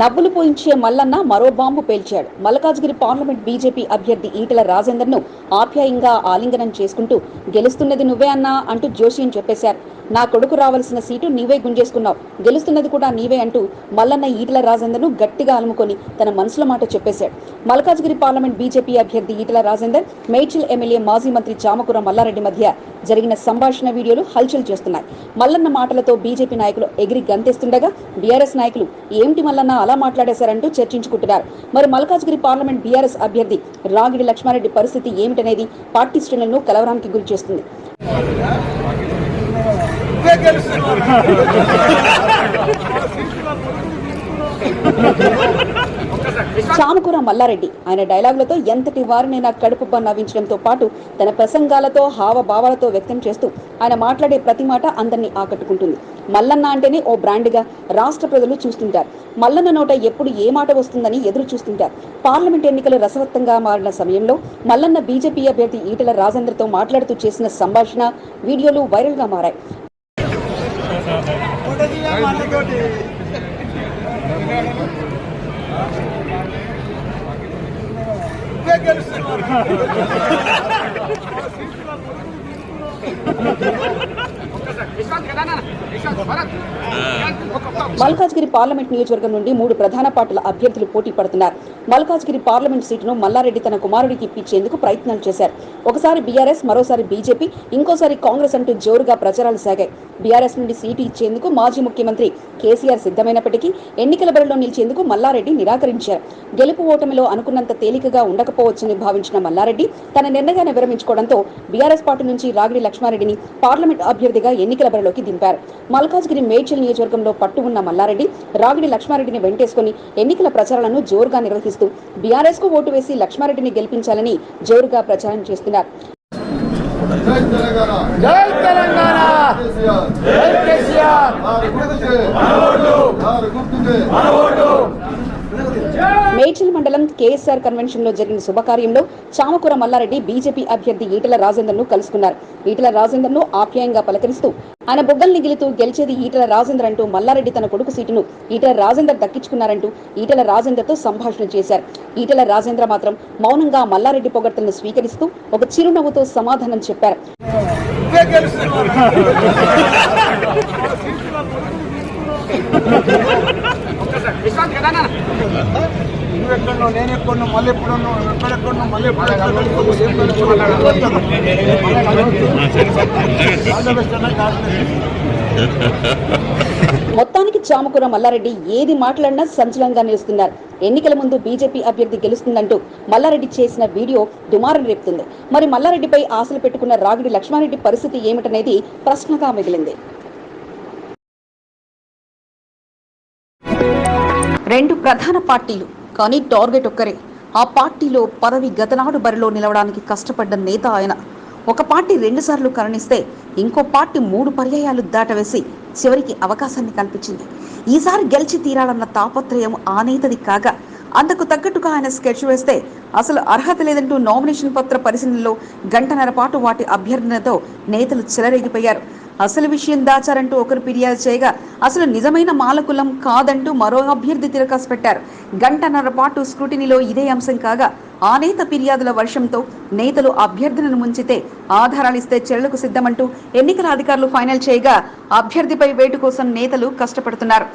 నవ్వులు పోయించే మల్లన్న మరో బాంబు పేల్చాడు. మల్కాజ్గిరి పార్లమెంట్ బీజేపీ అభ్యర్థి ఈటల రాజేందర్ను ఆప్యాయంగా ఆలింగనం చేసుకుంటూ గెలుస్తున్నది నువ్వే అన్నా అంటూ జోషియం చెప్పేశారు. నా కొడుకు రావాల్సిన సీటు నీవే గుంజేసుకున్నావు. గెలుస్తున్నది కూడా నీవే అంటూ మల్లన్న ఈటల రాజేందర్ను గట్టిగా అలుముకొని తన మనసులో మాట చెప్పేశాడు. మల్కాజ్గిరి పార్లమెంట్ బీజేపీ అభ్యర్థి ఈటల రాజేందర్ మేడ్చల్ ఎమ్మెల్యే మాజీ మంత్రి చామకూర మల్లారెడ్డి మధ్య జరిగిన సంభాషణ వీడియోలు హల్చల్ చేస్తున్నాయి. మల్లన్న మాటలతో బీజేపీ నాయకులు ఎగిరి గంతేస్తుండగా బీఆర్ఎస్ నాయకులు ఏమిటి మల్లన్న అలా మాట్లాడేశారంటూ చర్చించుకుంటున్నారు. మరి మల్కాజ్గిరి పార్లమెంట్ బీఆర్ఎస్ అభ్యర్థి రాగిడి లక్ష్మారెడ్డి పరిస్థితి ఏమిటనేది పార్టీ శ్రేణులను కలవరానికి గురి చేస్తుంది చామకూర మల్లారెడ్డి. ఆయన డైలాగులతో ఎంతటి వారినైనా కడుపుబ్బ నవ్వించడంతో పాటు తన ప్రసంగాలతో హావభావాలతో వ్యక్తం చేస్తూ ఆయన మాట్లాడే ప్రతి మాట అందరినీ ఆకట్టుకుంటుంది. మల్లన్న అంటేనే ఓ బ్రాండ్గా రాష్ట్ర ప్రజలు చూస్తుంటారు. మల్లన్న నోట ఎప్పుడు ఏ మాట వస్తుందని ఎదురు చూస్తుంటారు. పార్లమెంట్ ఎన్నికలు రసవత్తంగా మారిన సమయంలో మల్లన్న బీజేపీ అభ్యర్థి ఈటల రాజేంద్రతో మాట్లాడుతూ చేసిన సంభాషణ వీడియోలు వైరల్గా మారాయి. Ne gelirse. మల్కాజ్గిరి పార్లమెంట్ నియోజకవర్గం నుండి మూడు ప్రధాన పార్టీల అభ్యర్థులు పోటీ పడుతున్నారు. మల్కాజ్గిరి పార్లమెంట్ సీటును మల్లారెడ్డి తన కుమారుడికి ఇప్పించేందుకు ప్రయత్నాలు చేశారు. ఒకసారి బీఆర్ఎస్ మరోసారి బీజేపీ ఇంకోసారి కాంగ్రెస్ అంటూ జోరుగా ప్రచారాలు సాగాయి. బీఆర్ఎస్ నుండి సీటు ఇచ్చేందుకు మాజీ ముఖ్యమంత్రి కేసీఆర్ సిద్ధమైనప్పటికీ ఎన్నికల బరిలో నిలిచేందుకు మల్లారెడ్డి నిరాకరించారు. గెలుపు ఓటమిలో అనుకున్నంత తేలికగా ఉండకపోవచ్చని భావించిన మల్లారెడ్డి తన నిర్ణయాన్ని విరమించుకోవడంతో బీఆర్ఎస్ పార్టీ నుంచి రాగిడి లక్ష్మారెడ్డిని పార్లమెంట్ అభ్యర్థిగా ఎన్నికల బరిలోకి దింపారు. మల్కాజ్గిరి మేడ్చల్ నియోజకవర్గంలో పట్టు ఉన్న మల్లారెడ్డి రాగిడి లక్ష్మారెడ్డిని వెంటేసుకుని ఎన్నికల ప్రచారాలను జోరుగా నిర్వహిస్తూ బీఆర్ఎస్కు ఓటు వేసి లక్ష్మారెడ్డిని గెలిపించాలని జోరుగా ప్రచారం చేస్తున్నారు. జై తెలంగాణ జై తెలంగాణ కేసీఆర్ జై కేసీఆర్ వారి గుర్తుకే వారి గుర్తుకే మేడ్చల్ మండలం కేఎస్ఆర్ కన్వెన్షన్లో జరిగిన శుభకార్యంలో చామకూర మల్లారెడ్డి బీజేపీ అభ్యర్థి ఈటల రాజేందర్ను కలుసుకున్నారు. ఈటల రాజేందర్ను ఆప్యాయంగా పలకరిస్తూ ఆయన బుగ్గల్ని గిలుతూ గెలిచేది ఈటల రాజేందర్ అంటూ మల్లారెడ్డి తన కొడుకు సీటును ఈటల రాజేందర్ దక్కించుకున్నారంటూ ఈటల రాజేందర్తో సంభాషణ చేశారు. ఈటల రాజేంద్ర మాత్రం మౌనంగా మల్లారెడ్డి పొగడ్తలను స్వీకరిస్తూ ఒక చిరునవ్వుతో సమాధానం చెప్పారు. నువ్వు ఎక్కడో నేను ఎక్కడో మళ్ళీ ఎప్పుడు ఎక్కడెక్కడో మళ్ళీ మొత్తానికి చామకూర మల్లారెడ్డి ఏది మాట్లాడినా సంచలనంగా నిలుస్తున్నారు. ఎన్నికల ముందు బీజేపీ అభ్యర్థి గెలుస్తుందంటూ మల్లారెడ్డి చేసిన వీడియో దుమారం రేపుతుంది. మరి మల్లారెడ్డిపై ఆశలు పెట్టుకున్న రాగిడి లక్ష్మారెడ్డి పరిస్థితి ఏమిటనేది ప్రశ్నగా మిగిలింది. రెండు ప్రధాన పార్టీలు కానీ టార్గెట్ ఒక్కరే. ఆ పార్టీలో పదవి గతనాడు బరిలో నిలవడానికి కష్టపడ్డ నేత ఆయన. ఒక పార్టీ రెండుసార్లు కరణిస్తే ఇంకో పార్టీ మూడు పర్యాయాలు దాటవేసి చివరికి అవకాశాన్ని కల్పించింది. ఈసారి గెలిచి తీరాలన్న తాపత్రయం ఆ నేతది కాగా అందుకు తగ్గట్టుగా ఆయన స్కెచ్ వేస్తే అసలు అర్హత లేదంటూ నామినేషన్ పత్ర పరిశీలనలో గంటన్నర పాటు వాటి అభ్యర్థనతో నేతలు చెలరేగిపోయారు. అసలు విషయం దాచారంటూ ఒకరు ఫిర్యాదు చేయగా అసలు నిజమైన మాలకులం కాదంటూ మరో అభ్యర్థి తిరకాసు పెట్టారు. గంటన్నర పాటు స్క్రూటినీలో ఇదే అంశం కాగా ఆ నేత ఫిర్యాదుల వర్షంతో నేతలు అభ్యర్థులను ముంచితే ఆధారాలిస్తే చర్యలకు సిద్ధమంటూ ఎన్నికల అధికారులు ఫైనల్ చేయగా అభ్యర్థిపై వేటు కోసం నేతలు కష్టపడుతున్నారు.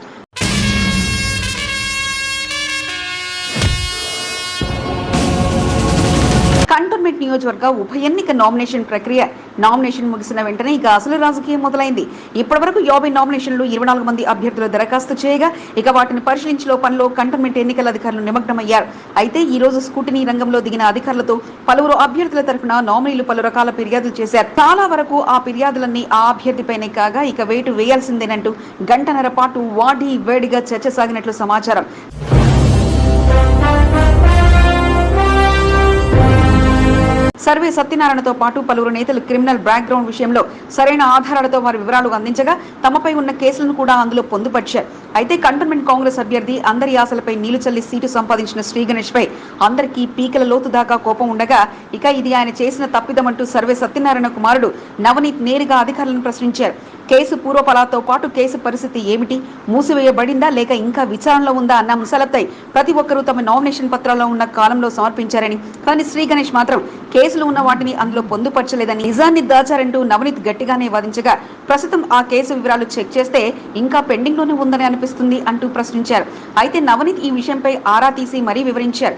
కంటోన్మెంట్ నియోజకవర్గ ఉప ఎన్నిక నామినేషన్ ప్రక్రియ నామినేషన్ ముగిసిన వెంటనే ఇక అసలు రాజకీయం మొదలైంది. ఇప్పటి వరకు యాభై నామినేషన్లు ఇరవై నాలుగు మంది అభ్యర్థులు దరఖాస్తు చేయగా ఇక వాటిని పరిశీలించే పనిలో కంటోన్మెంట్ ఎన్నికల అధికారులు నిమగ్నమయ్యారు. అయితే ఈ రోజు స్కూటినీ రంగంలో దిగిన అధికారులతో పలువురు అభ్యర్థుల తరఫున నామినీలు పలు రకాల ఫిర్యాదులు చేశారు. చాలా వరకు ఆ ఫిర్యాదులన్నీ ఆ అభ్యర్థిపైనే కాగా ఇక వేటు వేయాల్సిందేనంటూ గంటన్నర పాటు వాడి వేడిగా చర్చ సాగినట్లు సమాచారం. సర్వే సత్యనారాయణతో పాటు పలువురు నేతలు క్రిమినల్ బ్యాక్గ్రౌండ్ విషయంలో సరైన ఆధారాలతో వారి వివరాలు అందించగా తమపై ఉన్న కేసులను కూడా అందులో పొందుపరిచారు. అయితే కంటోన్మెంట్ కాంగ్రెస్ అభ్యర్థి అందరి ఆశలపై నీళ్ళు చల్లి సీటు సంపాదించిన శ్రీ గణేష్ పై అందరికీ పీకల లోతు దాకా కోపం ఉండగా ఇక ఇది ఆయన చేసిన తప్పిదమంటూ సర్వే సత్యనారాయణ కుమారుడు నవనీత్ నేరుగా అధికారులను ప్రశ్నించారు. కేసు పూర్వపలాతో పాటు కేసు పరిస్థితి ఏమిటి? మూసివేయబడిందా లేక ఇంకా విచారణలో ఉందా అన్న అంశాలపై ప్రతి ఒక్కరూ తమ నామినేషన్ పత్రాల్లో ఉన్న కాలంలో సమర్పించారని. కానీ శ్రీ గణేష్ మాత్రం కేసులు ఉన్న వాటిని అందులో పొందుపరచలేదని నిజాన్ని దాచారంటూ నవనీత్ గట్టిగానే వాదించగా ప్రస్తుతం ఆ కేసు వివరాలు చెక్ చేస్తే ఇంకా పెండింగ్లోనే ఉందని అనిపిస్తుంది అంటూ ప్రశ్నించారు. అయితే నవనీత్ ఈ విషయంపై ఆరా తీసి మరీ వివరించారు.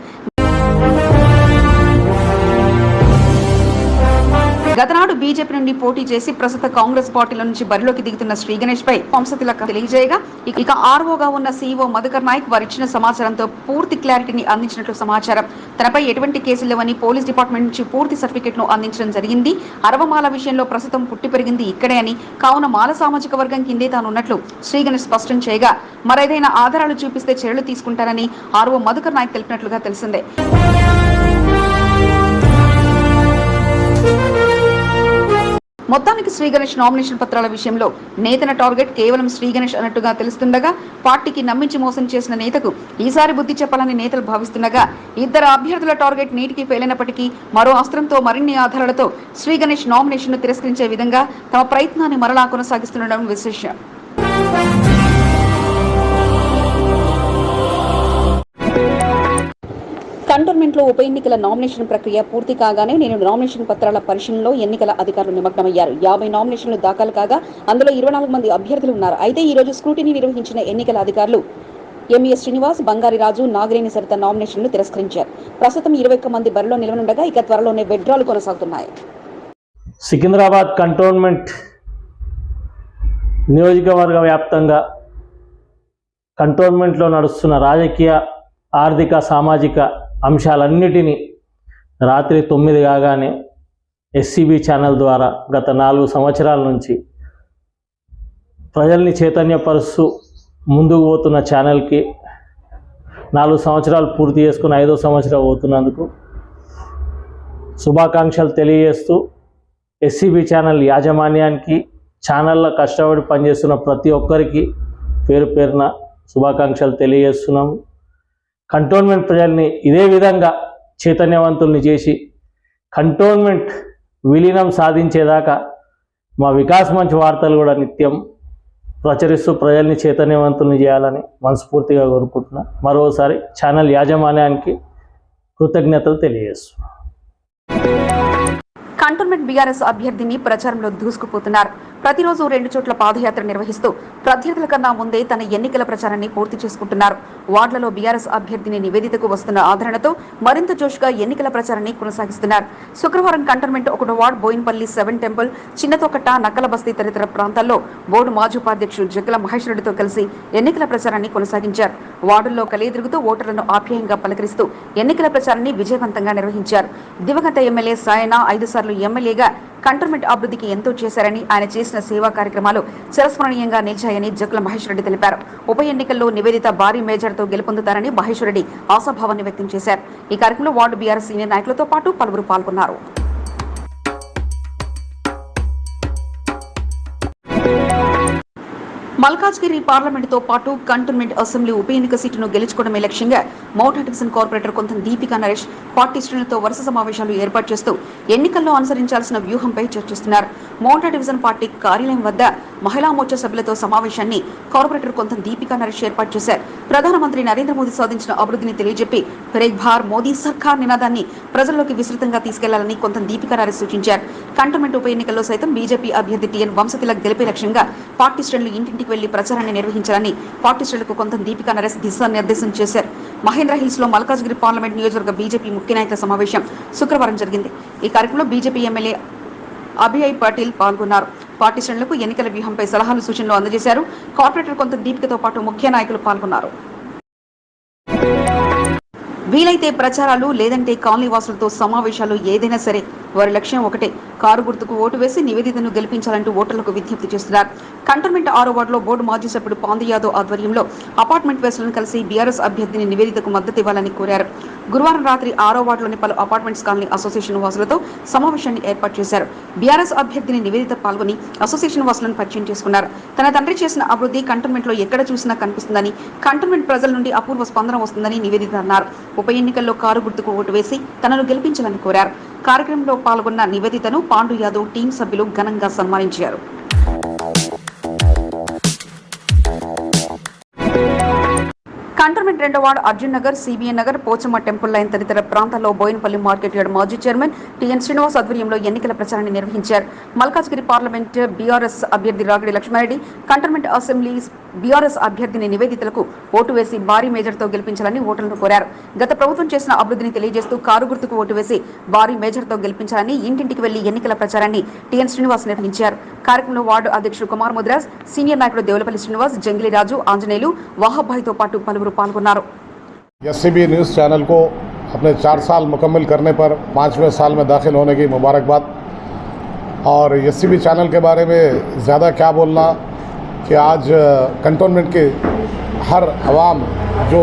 గతనాడు బీజేపీ నుండి పోటీ చేసి ప్రస్తుత కాంగ్రెస్ పార్టీలో నుంచి బరిలోకి దిగుతున్న శ్రీ గణేష్ పై వంశతిలక తెలియజేయగా ఇక ఆర్ఓగా ఉన్న సీఈఓ మధుకర్ నాయక్ వారిచ్చిన సమాచారంతో పూర్తి క్లారిటీని అందించినట్లు సమాచారం. తనపై ఎటువంటి కేసులు లేవని పోలీస్ డిపార్ట్మెంట్ నుంచి పూర్తి సర్టిఫికెట్ను అందించడం జరిగింది. అరవమాల విషయంలో ప్రస్తుతం పుట్టి పెరిగింది ఇక్కడే అని కావున మాల సామాజిక వర్గం కిందే తాను ఉన్నట్లు శ్రీ గణేష్ స్పష్టం చేయగా మరేదైనా ఆధారాలు చూపిస్తే చర్యలు తీసుకుంటారని ఆర్ఓ మధుకర్ నాయక్ తెలిపినట్లుగా తెలిసిందే. మొత్తానికి శ్రీగణేష్ నామినేషన్ పత్రాల విషయంలో నేతన టార్గెట్ కేవలం శ్రీగణేష్ అన్నట్టుగా తెలుస్తుండగా పార్టీకి నమ్మించి మోసం చేసిన నేతకు ఈసారి బుద్ధి చెప్పాలని నేతలు భావిస్తుండగా ఇద్దరు అభ్యర్థుల టార్గెట్ నీటికి ఫెయిలైనప్పటికీ మరో అస్త్రంతో మరిన్ని ఆధారాలతో శ్రీగణేష్ నామినేషన్ను తిరస్కరించే విధంగా తమ ప్రయత్నాన్ని మరలా కొనసాగిస్తుండడం విశేషం. కంటోన్మెంట్లో ఉప ఎన్నికల నామినేషన్ ప్రక్రియ పూర్తి కాగానే నేను నామినేషన్ పత్రాల పరిశీలనలో ఎన్నికల అధికారులు నిమగ్నమయ్యారు. యాభై నామినేషన్లు దాఖలు కాగా అందులో ఇరవై నాలుగు మంది అభ్యర్థులు ఉన్నారు. అయితే ఈ రోజు స్క్రూటినీ నిర్వహించిన ఎన్నికల అధికారులు ఎంఈఎస్ శ్రీనివాస్ బంగారి రాజు సరిత నామినేషన్లు తిరస్కరించారు. ప్రస్తుతం ఇరవై ఒక్క మంది బరిలో నిలవనుండగా ఇక త్వరలోనే విడ్డ్రాలు కొనసాగుతున్నాయి. సికింద్రాబాద్ కంటోన్మెంట్ నియోజకవర్గ వ్యాప్తంగా కంటోన్మెంట్లో నడుస్తున్న రాజకీయ ఆర్థిక సామాజిక అంశాలన్నిటినీ రాత్రి తొమ్మిది కాగానే ఎస్సీబీ ఛానల్ ద్వారా గత నాలుగు సంవత్సరాల నుంచి ప్రజల్ని చైతన్యపరుస్తూ ముందుకు పోతున్న ఛానల్కి నాలుగు సంవత్సరాలు పూర్తి చేసుకుని ఐదో సంవత్సరం పోతున్నందుకు శుభాకాంక్షలు తెలియజేస్తూ ఎస్సీబీ ఛానల్ యాజమాన్యానికి ఛానల్లో కష్టపడి పనిచేస్తున్న ప్రతి ఒక్కరికి పేరు పేరున శుభాకాంక్షలు తెలియజేస్తున్నాము కంటోన్మెంట్ ప్రజల్ని ఇదే విధంగా చైతన్యవంతుల్ని చేసి కంటోన్మెంట్ విలీనం సాధించేదాకా మా వికాస్ మంచి వార్తలు కూడా నిత్యం ప్రచురిస్తూ ప్రజల్ని చైతన్యవంతుల్ని చేయాలని మనస్ఫూర్తిగా కోరుకుంటున్నా. మరోసారి ఛానల్ యాజమాన్యానికి కృతజ్ఞతలు తెలియజేస్తున్నాను కంటోన్మెంట్ బీఆర్ఎస్ అభ్యర్థిని ప్రచారంలో దూసుకుపోతున్నారు. ప్రతిరోజు రెండు చోట్ల పాదయాత్ర నిర్వహిస్తూ ప్రత్యర్థుల కన్నా ముందే తన ఎన్నికల ప్రచారాన్ని పూర్తి చేసుకుంటున్నారు. వార్డులలో బీఆర్ఎస్ అభ్యర్థిని నివేదితకు వస్తున్న ఆదరణతో మరింత జోష్గా ఎన్నికల ప్రచారాన్ని కొనసాగిస్తున్నారు. శుక్రవారం కంటోన్మెంట్ ఒకటో ward Bowenpally seven temple Chinnathokatta నక్కల బస్తీ తదితర ప్రాంతాల్లో బోర్డు మాజీ ఉపాధ్యక్షుడు జగ్గల మహేష్ రెడ్డితో కలిసి ఎన్నికల ప్రచారాన్ని కొనసాగించారు. వార్డుల్లో కలియదిరుగుతూ ఓటర్లను ఆప్యాయంగా పలకరిస్తూ ఎన్నికల ప్రచారాన్ని విజయవంతంగా నిర్వహించారు. దివంగత ఎమ్మెల్యే సాయన ఐదు సార్లు ఎమ్మెల్యేగా కంటోన్మెంట్ అభివృద్ధికి ఎంతో చేశారని ఆయన చేసిన సేవా కార్యక్రమాలు చిరస్మరణీయంగా నిలిచాయని జగ్గుల మహేష్ రెడ్డి తెలిపారు. ఉప ఎన్నికల్లో నివేదిత భారీ మేజర్తో గెలుపొందుతారని మహేష్ రెడ్డి ఆశాభావాన్ని వ్యక్తం చేశారు. ఈ కార్యక్రమంలో వార్డు బీఆర్ఎస్ సీనియర్ నాయకులతో పాటు పలువురు పాల్గొన్నారు. మల్కాజ్గిరి పార్లమెంటుతో పాటు కంటోన్మెంట్ అసెంబ్లీ ఉప ఎన్నిక సీటును గెలుచుకోవడమే లక్ష్యంగా మౌంట్ డివిజన్ కార్పొరేటర్ కొంత దీపికా నరేష్ పార్టీ శ్రేణులతో వరుస సమావేశాలు ఏర్పాటు చేస్తూ ఎన్నికల్లో అనుసరించాల్సిన వ్యూహంపై చర్చిస్తున్నారు. మౌంట్ డివిజన్ పార్టీ కార్యాలయం వద్ద మహిళా మోర్చా సభ్యులతో సమావేశాన్ని కార్పొరేటర్ కొంత దీపికా నరేష్ ఏర్పాటు చేశారు. ప్రధానమంత్రి నరేంద్ర మోదీ సాధించిన అభివృద్ధిని తెలియజెప్పి ఫెరేక్ భార్ మోదీ సర్కార్ నినాదాన్ని ప్రజల్లోకి విస్తృతంగా తీసుకెళ్ళాలని కొంత దీపికా నరేష్ సూచించారు. కంటోన్మెంట్ ఉప ఎన్నికల్లో సైతం బీజేపీ అభ్యర్థి టీఎన్ వంశతిలక్ గెలిపే లక్ష్యంగా పార్టీ శ్రేణులు ఇంటింటికి వెళ్ళి ప్రచారాన్ని నిర్వహించాలని పార్టీ శ్రేణులకు కొంత దీపికా నరేష్ దిశానిర్దేశం చేశారు. మహేంద్ర హిల్స్లో మల్కాజ్గిరి పార్లమెంట్ నియోజకవర్గ బీజేపీ ముఖ్య నాయకుల సమావేశం శుక్రవారం జరిగింది. ఈ కార్యక్రమంలో బీజేపీ ఎమ్మెల్యే అభిఐ పాటిల్ పాల్గొన్నారు. పార్టీ శ్రేణులకు ఎన్నికల వ్యూహంపై సలహాలు సూచనలు అందజేశారు. కార్పొరేటర్ కొంత దీపికతో పాటు ముఖ్య నాయకులు పాల్గొన్నారు. వీలైతే ప్రచారాలు లేదంటే కాలనీ వాసులతో సమావేశాలు ఏదైనా సరే. వారి లక్ష్యం ఒకటే కారు గుర్తుకు ఓటు వేసి నివేదితను గెలిపించాలంటూ ఓటర్లకు విజ్ఞప్తి చేస్తున్నారు. కంటోన్మెంట్ ఆరో వార్డులో బోర్డు మాజీ సభ్యుడు పాంది యాదవ్ ఆధ్వర్యంలో అపార్ట్మెంట్ వేసులను కలిసి బీఆర్ఎస్ అభ్యర్థిని నివేదితకు మద్దతు ఇవ్వాలని కోరారు. గురువారం రాత్రి ఆరో వార్డులోని పలు అపార్ట్మెంట్స్ కాలనీ అసోసియేషన్ వాసులతో సమావేశాన్ని ఏర్పాటు చేశారు. బీఆర్ఎస్ అభ్యర్థిని నివేదిత పాల్గొని అసోసియేషన్ వాసులను పరిచయం చేసుకున్నారు. తన తండ్రి చేసిన అభివృద్ధి కంటోన్మెంట్లో ఎక్కడ చూసినా కనిపిస్తుందని కంటోన్మెంట్ ప్రజల నుండి అపూర్వ స్పందన వస్తుందని నివేదిత అన్నారు. ఉప ఎన్నికల్లో కారు గుర్తుకు ఓటు వేసి తనను గెలిపించాలని కోరారు. కార్యక్రమంలో పాల్గొన్న నివేదితను పాండు యాదవ్ టీం సభ్యులు ఘనంగా సన్మానించారు. కంటోన్మెంట్ రెండో ward Arjun Nagar CBN Nagar Pochamma temple line తదితర ప్రాంతాల్లో బోయినపల్లి మార్కెట్ యార్డ్ మాజీ చైర్మన్ టిఎన్ శ్రీనివాస్ ఆధ్వర్యంలో ఎన్నికల ప్రచారాన్ని నిర్వహించారు. మల్కాజ్గిరి పార్లమెంట్ బీఆర్ఎస్ అభ్యర్థి రాగడి లక్ష్మారెడ్డి కంటోన్మెంట్ అసెంబ్లీ బీఆర్ఎస్ అభ్యర్థిని నివేదితలకు ఓటు వేసి భారీ మేజర్తో గెలిపించాలని ఓటర్లను కోరారు. గత ప్రభుత్వం చేసిన అభివృద్ధిని తెలియజేస్తూ కారు గుర్తుకు ఓటు వేసి భారీ మేజర్తో గెలిపించాలని ఇంటింటికి వెళ్ళి ఎన్నికల ప్రచారాన్ని టిఎన్ శ్రీనివాస్ నిర్వహించారు. కార్యక్రమంలో వార్డు అధ్యక్షుడు కుమార్ ముద్రాస్ సీనియర్ నాయకుడు దేవులపల్లి శ్రీనివాస్ జంగిలి రాజు ఆంజనేయులు వాహబాయితో పాటు పలువురు పాల్గొన్నారు एस न्यूज़ चैनल को अपने चार साल मुकम्मल करने पर पाँचवें साल में दाखिल होने की मुबारकबाद और एस चैनल के बारे में ज़्यादा क्या बोलना कि आज कंटोनमेंट के हर आवाम जो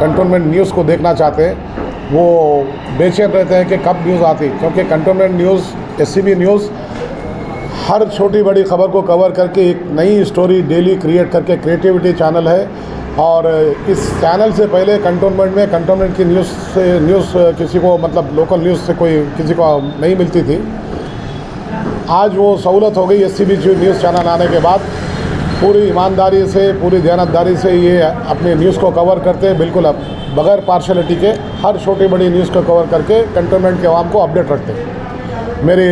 कंटोनमेंट न्यूज़ को देखना चाहते हैं वो बेचैन रहते हैं कि कब न्यूज़ आती क्योंकि कंटोनमेंट न्यूज़ एस न्यूज़ हर छोटी बड़ी खबर को कवर करके एक नई स्टोरी डेली क्रिएट करके क्रिएटिविटी चैनल है और इस चैनल से पहले कंटोनमेंट में कंटोनमेंट की न्यूज़ से न्यूज़ किसी को मतलब लोकल न्यूज़ से कोई, किसी को नहीं मिलती थी। आज वो सहूलत हो गई एस सी न्यूज़ चैनल आने के बाद। पूरी ईमानदारी से, पूरी दयानतदारी से ये अपनी न्यूज़ को कवर करते हैं बिल्कुल अब बगैर पार्शलिटी के, हर छोटी बड़ी न्यूज़ को कवर करके कंटोनमेंट के आवाम को अपडेट रखते। हैं मेरी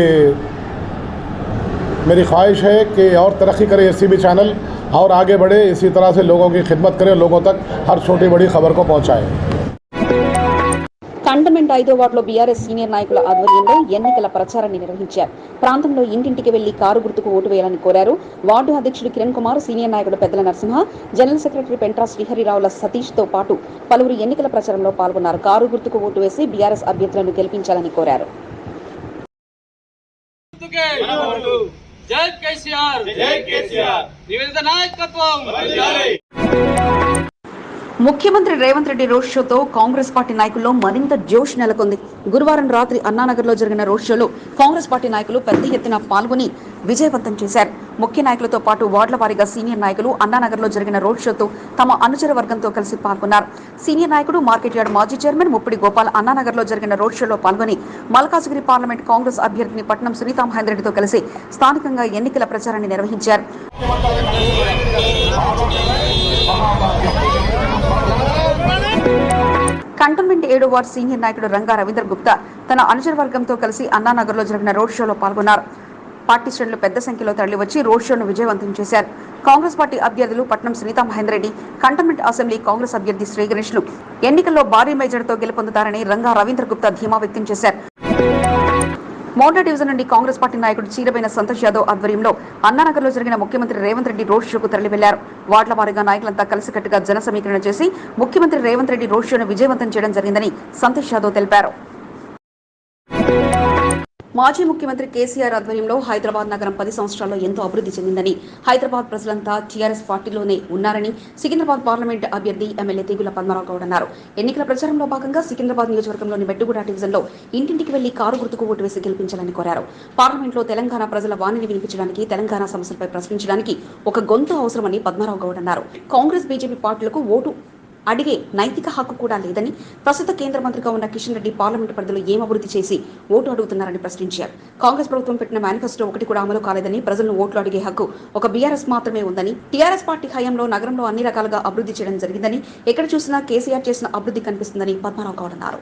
मेरी ख्वाहिश है कि और तरक्की करे एस चैनल और आगे बढ़े इसी तरह से लोगों की खिदमत करे लोगों तक हर छोटी बड़ी खबर को पहुँचाए కంటోన్మెంట్ ఐదో వార్డులో బీఆర్ఎస్ సీనియర్ నాయకుల ఆధ్వర్యంలో ఎన్నికల ప్రచారాన్ని నిర్వహించారు ప్రాంతంలో ఇంటింటికి వెళ్లి కారు గుర్తుకు ఓటు వేయాలని కోరారు వార్డు అధ్యక్షుడు కిరణ్ కుమార్ సీనియర్ నాయకుడు పెద్దల నరసింహ జనరల్ సెక్రటరీ పెంట్రా శ్రీహరిరావుల సతీష్ తో పాటు పలువురు ఎన్నికల ప్రచారంలో పాల్గొన్నారు కారు గుర్తుకు ఓటు వేసి బీఆర్ఎస్ అభ్యర్థులను గెలిపించాలని కోరారు గుర్తుకే జై కేసీఆర్ జై కేసీఆర్ నివేదిత నాయకత్వం ముఖ్యమంత్రి రేవంత్ రెడ్డి రోడ్ షోతో కాంగ్రెస్ పార్టీ నాయకుల్లో మరింత జోష్ నెలకొంది. గురువారం రాత్రి అన్నానగర్లో జరిగిన రోడ్ షోలో కాంగ్రెస్ పార్టీ నాయకులు పెద్ద ఎత్తున పాల్గొని విజయవంతం చేశారు. ముఖ్య నాయకులతో పాటు వార్డుల వారీగా సీనియర్ నాయకులు అన్నానగర్లో జరిగిన రోడ్ షోతో తమ అనుచర వర్గంతో కలిసి పాల్గొన్నారు. సీనియర్ నాయకుడు మార్కెట్ యార్డ్ మాజీ చైర్మన్ ముప్పిడి గోపాల్ అన్నానగర్లో జరిగిన రోడ్ షోలో పాల్గొని మల్కాజ్గిరి పార్లమెంట్ కాంగ్రెస్ అభ్యర్థిని పట్నం సునీతా మహేందర్ రెడ్డితో కలిసి స్థానికంగా ఎన్నికల ప్రచారాన్ని నిర్వహించారు. కంటోన్మెంట్ ఏడో వార్డు సీనియర్ నాయకుడు రంగా రవీంద్ర గుప్తా తన అనుచరవర్గంతో కలిసి అన్నానగర్లో జరిగిన రోడ్ షోలో పాల్గొన్నారు. పార్టీ శ్రేణులు పెద్ద సంఖ్యలో తరలివచ్చి రోడ్ షోను విజయవంతం చేశారు. కాంగ్రెస్ పార్టీ అభ్యర్థులు పట్నం సునీతా మహేందర్ రెడ్డి కంటోన్మెంట్ అసెంబ్లీ కాంగ్రెస్ అభ్యర్థి శ్రీగణేష్లు. ఎన్నికల్లో భారీ మేజర్తో గెలుపొందుతారని రంగా రవీంద్ర గుప్తా ధీమా వ్యక్తం చేశారు. మోండా డివిజన్ నుండి కాంగ్రెస్ పార్టీ నాయకుడు చీరబైన సంతోష్ యాదవ్ ఆధ్వర్యంలో అన్నానగర్లో జరిగిన ముఖ్యమంత్రి రేవంత్ రెడ్డి రోడ్ షోకు తరలి వెళ్ళారు వార్డుల వారీగా నాయకులంతా కలిసికట్టుగా జన సమీకరణ చేసి ముఖ్యమంత్రి రేవంత్ రెడ్డి రోడ్ షోను విజయవంతం చేయడం జరిగిందని సంతోష్ యాదవ్ తెలిపారు. మాజీ ముఖ్యమంత్రి కేసీఆర్ ఆధ్వర్యంలో హైదరాబాద్ నగరం పది సంవత్సరాల్లో ఎంతో అభివృద్ధి చెందిందని హైదరాబాద్ ప్రజలంతా టీఆర్ఎస్ పార్టీలోనే ఉన్నారని సికింద్రాబాద్ పార్లమెంట్ అభ్యర్థి ఎమ్మెల్యే తీగుల పద్మరావు గౌడ్ అన్నారు. ఎన్నికల ప్రచారంలో భాగంగా సికింద్రాబాద్ నియోజకవర్గంలోని మెట్టుగూడ డివిజన్లో ఇంటింటికి వెళ్ళి కారు గుర్తుకు ఓటు వేసి గెలిపించాలని కోరారు. పార్లమెంట్లో తెలంగాణ ప్రజల వాణిని వినిపించడానికి తెలంగాణ సమస్యలపై ప్రశ్నించడానికి ఒక గొంతు అవసరమని పద్మారావు గౌడ్ అన్నారు. కాంగ్రెస్ బీజేపీ పార్టీలకు ఓటు అడిగే నైతిక హక్కు కూడా లేదని ప్రస్తుత కేంద్ర మంత్రిగా ఉన్న కిషన్ రెడ్డి పార్లమెంటు పరిధిలో ఏం అభివృద్ధి చేసి ఓటు అడుగుతున్నారని ప్రశ్నించారు. కాంగ్రెస్ ప్రభుత్వం పెట్టిన మేనిఫెస్టో ఒకటి కూడా అమలు కాలేదని ప్రజలను ఓట్లు అడిగే హక్కు ఒక బీఆర్ఎస్ మాత్రమే ఉందని టీఆర్ఎస్ పార్టీ హయాంలో నగరంలో అన్ని రకాలుగా అభివృద్ధి చేయడం జరిగిందని ఎక్కడ చూసినా కేసీఆర్ చేసిన అభివృద్ధి కనిపిస్తుందని పద్మారావు గౌడ్ అన్నారు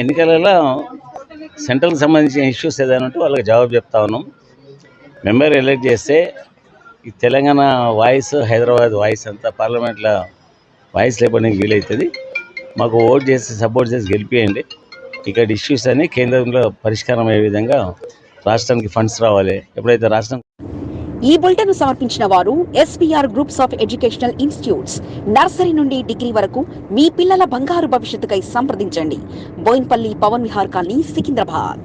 ఎన్నికలలో సెంట్రల్కి సంబంధించిన ఇష్యూస్ ఏదైనా ఉంటే వాళ్ళకి జవాబు చెప్తా ఉన్నాం. మెంబర్ ఎలక్ట్ చేస్తే ఈ తెలంగాణ వాయిస్ హైదరాబాద్ వాయిస్ అంతా పార్లమెంట్లో వాయిస్ లేపడానికి వీలవుతుంది మాకు ఓట్ చేసి సపోర్ట్ చేసి గెలిపియండి. ఇక్కడ ఇష్యూస్ అన్ని కేంద్రంలో పరిష్కారం అయ్యే విధంగా రాష్ట్రానికి ఫండ్స్ రావాలి. ఎప్పుడైతే రాష్ట్రం ఈ బులెటిన్ సమర్పించిన వారు SPR groups of educational institutes nursery నుండి డిగ్రీ వరకు మీ పిల్లల బంగారు భవిష్యత్తుకై సంప్రదించండి. బోయిన్పల్లి పవన్ విహార్ కాలనీ సికింద్రాబాద్.